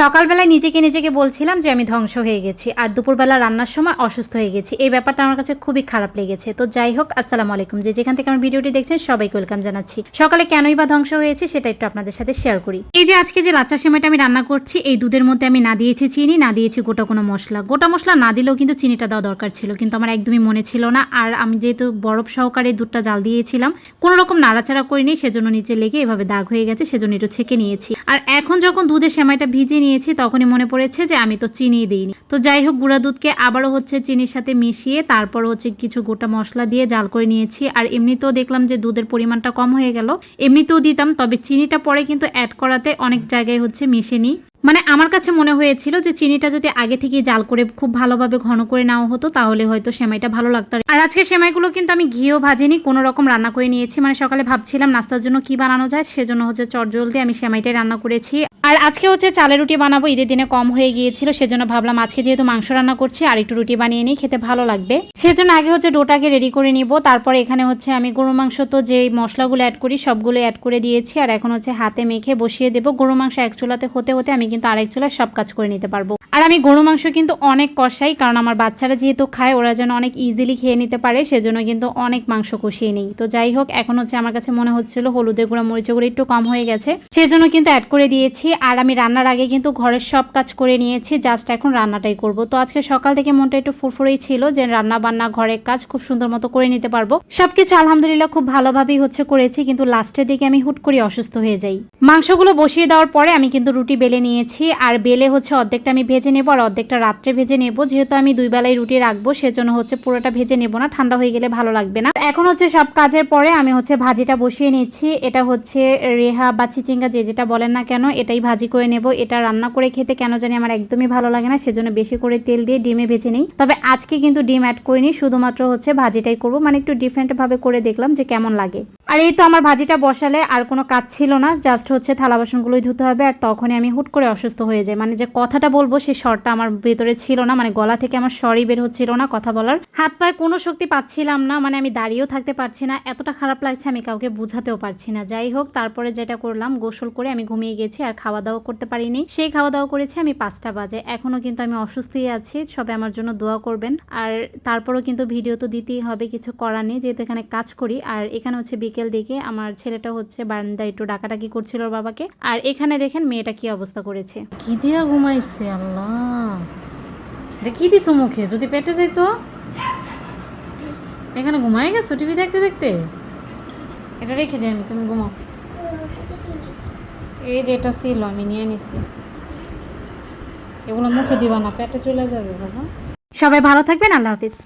সকালবেলায় নিজেকে নিজেকে বলছিলাম যে আমি ধ্বংস হয়ে গেছি আর দুপুরবেলা রান্নার সময় অসুস্থ হয়ে গেছি। এই ব্যাপারটা আমার কাছে খুবই খারাপ লেগেছে। তো যাই হোক, আসসালামু আলাইকুম। যে যেখান থেকে আমার ভিডিওটি দেখছেন, সবাইকে ওয়েলকাম জানাচ্ছি। সকালে কেনই বা ধ্বংস হয়েছে সেটা একটু আপনাদের সাথে শেয়ার করি। এই যে আজকে যে লাচ্চা সেমাইটা আমি রান্না করছি, এই দুধের মধ্যে আমি না দিয়েছি চিনি, না দিয়েছি গোটা কোনো মশলা। গোটা মশলা না দিলেও কিন্তু চিনিটা দেওয়া দরকার ছিল, কিন্তু আমার একদমই মনে ছিল না। আর আমি যেহেতু বরফ সহকারে দুধটা জাল দিয়েছিলাম, কোনো রকম নাড়াচাড়া করিনি, সেজন্য নিচে লেগে এভাবে দাগ হয়ে গেছে, সেজন্য একটু ছেঁকে নিয়েছি। আর এখন যখন দুধের সেমাইটা ভিজিয়ে নিয়েছি, তখনই মনে পড়েছে যে আমি তো চিনি দিইনি। তো যাই হোক, গুঁড়া দুধকে আবারও হচ্ছে চিনির সাথে মিশিয়ে তারপর হচ্ছে কিছু গোটা মশলা দিয়ে জাল করে নিয়েছি। আর এমনিতেও দেখলাম যে দুধের পরিমাণটা কম হয়ে গেল। এমনিতেও দিতাম, তবে চিনিটা পরে কিন্তু অ্যাড করাতে অনেক জায়গায় হচ্ছে মিশে নিই মানে আমার কাছে মনে হয়েছিল যে চিনিটা যদি আগে থেকে জাল করে খুব ভালোভাবে ঘন করে নেওয়া হতো, তাহলে হয়তো সেমাইটা ভালো লাগতো। আর আজকে সেমাইগুলো কিন্তু আমি ঘিও ভাজিনি, কোনো রকম রান্না করে নিয়েছি। মানে সকালে ভাবছিলাম নাস্তার জন্য কি বানানো যায়, সেজন্য হচ্ছে চটজলদি আমি সেমাইটাই রান্না করেছি। আর আজকে হচ্ছে চালের রুটি বানাবো, ঈদের দিনে কম হয়ে গিয়েছিল, সেজন্য ভাবলাম আজকে যেহেতু মাংস রান্না করছি, আর একটু রুটি বানিয়ে নিই, খেতে ভালো লাগবে। সেজন্য আগে হচ্ছে ডোটাকে রেডি করে নিব, তারপর এখানে হচ্ছে আমি গরু মাংস তো যে মশলাগুলো অ্যাড করি, সবগুলো অ্যাড করে দিয়েছি, আর এখন হচ্ছে হাতে মেখে বসিয়ে দেবো। গরু মাংস এক চুলাতে হতে হতে আমি কিন্তু আরেক চুলায় সব কাজ করে নিতে পারব। আর আমি গরু মাংস কিন্তু অনেক কষাই, কারণ আমার বাচ্চারা যেহেতু খায়, ওরা যেন অনেক ইজিলি খেয়ে নিতে পারে, সেজন্য কিন্তু অনেক মাংস কষিয়ে নিই। তো যাই হোক, এখন হচ্ছে আমার কাছে মনে হচ্ছিল হলুদের গুঁড়া, মরিচের গুঁড়ো একটু কম হয়ে গেছে। সেজন্য কিন্তু অ্যাড করে দিয়েছি, আর আমি রান্নার আগে কিন্তু ঘরের সব কাজ করে নিয়েছি জাস্ট এখন রান্নাটাই করব। তো আজকে সকাল থেকে মনটা একটু ফুরফুরেই ছিল যে রান্না বান্না ঘরের কাজ খুব সুন্দর মতো করে নিতে পারব। সবকিছু আলহামদুলিল্লাহ খুব ভালোভাবেই হচ্ছে করেছি, কিন্তু লাস্টের দিকে আমি হুট করে অসুস্থ হয়ে যাই। মাংসগুলো বসিয়ে দেওয়ার পরে আমি কিন্তু রুটি বেলে নিয়েছি, আর বেলে হচ্ছে অর্ধেকটা আমি ভেজে নেব আর অর্ধেকটা রাত্রে ভেজে নেব। যেহেতু আমি দুই বেলায় রুটি রাখব, সেজন্য হচ্ছে পুরোটা ভেজে নেব না, ঠান্ডা হয়ে গেলে ভালো লাগবে না। এখন হচ্ছে সব কাজের পরে আমি হচ্ছে ভাজিটা বসিয়ে নিচ্ছি। এটা হচ্ছে রেহা বা চিচিঙ্গা যে যেটা বলেন না কেন, এটাই ভাজি করে নেব। এটা রান্না করে খেতে কেন জানি আমার একদমই ভালো লাগে না, সেজন্য বেশি করে তেল দিয়ে ডিমে ভেজে নিই। তবে আজকে কিন্তু ডিম অ্যাড করিনি, শুধুমাত্র হচ্ছে ভাজিটাই করব। মানে একটু ডিফারেন্ট ভাবে করে দেখলাম যে কেমন লাগে। আর এই তো আমার ভাজিটা বসালে আর কোনো কাজ ছিল না জাস্ট হচ্ছে থালা বাসনগুলোই ধুতে হবে আর তখনই আমি হুট করে অসুস্থ হয়ে যাই। মানে যে কথাটা বলব সেই স্বরটা আমার ভেতরে ছিল না মানে গলা থেকে আমার স্বরই বের হচ্ছিল না কথা বলার। হাত পায়ে কোনো শক্তি পাচ্ছিলাম না মানে আমি দাঁড়িয়েও থাকতে পারছি না, এতটা খারাপ লাগছে আমি কাউকে বুঝাতেও পারছি না। যাই হোক, তারপরে যেটা করলাম, গোসল করে আমি ঘুমিয়ে গেছি আর খাওয়া দাওয়া করতে পারিনি। সেই খাওয়া দাওয়া করেছি আমি পাঁচটা বাজে। এখনও কিন্তু আমি অসুস্থই আছি সবে আমার জন্য দোয়া করবেন। আর তারপরেও কিন্তু ভিডিও তো দিতেই হবে, কিছু করার নেই, যেহেতু এখানে কাজ করি। আর এখানে হচ্ছে বিকেল দিকে আমার ছেলেটা হচ্ছে বারান্দায় একটু ডাকাডাকি করছিল ওর বাবাকে। আর এখানে দেখেন মেয়েটা কি অবস্থা করেছে। কি দিয়া ঘুমাইছে আল্লাহ। এটা কি দিছো মুখে? যদি পেটে যাইতো? এখানে ঘুমাই গেছো টিভি দেখতে দেখতে? এটা রেখে দিই আমি তুমি ঘুমাও। এই যে এটা ছিল আমি নিয়ে নিছি। এগুলো মুখে দিবা না পেটে চলে যাবে বাবা। সবাই ভালো থাকবেন আল্লাহ হাফিজ।